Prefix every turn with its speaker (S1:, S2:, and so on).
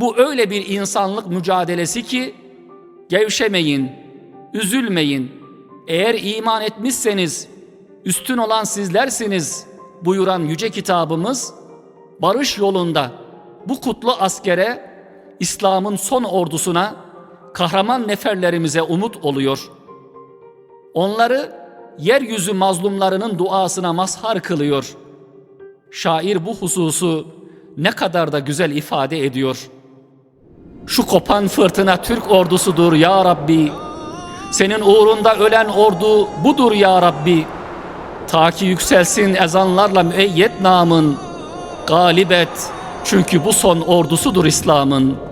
S1: Bu öyle bir insanlık mücadelesi ki gevşemeyin, üzülmeyin. Eğer iman etmişseniz üstün olan sizlersiniz buyuran yüce kitabımız barış yolunda bu kutlu askere, İslam'ın son ordusuna, kahraman neferlerimize umut oluyor. Onları yeryüzü mazlumlarının duasına mazhar kılıyor. Şair bu hususu ne kadar da güzel ifade ediyor. Şu kopan fırtına Türk ordusudur ya Rabbi. Senin uğrunda ölen ordu budur ya Rabbi. Ta ki yükselsin ezanlarla müeyyet namın. Galip et çünkü bu son ordusudur İslam'ın.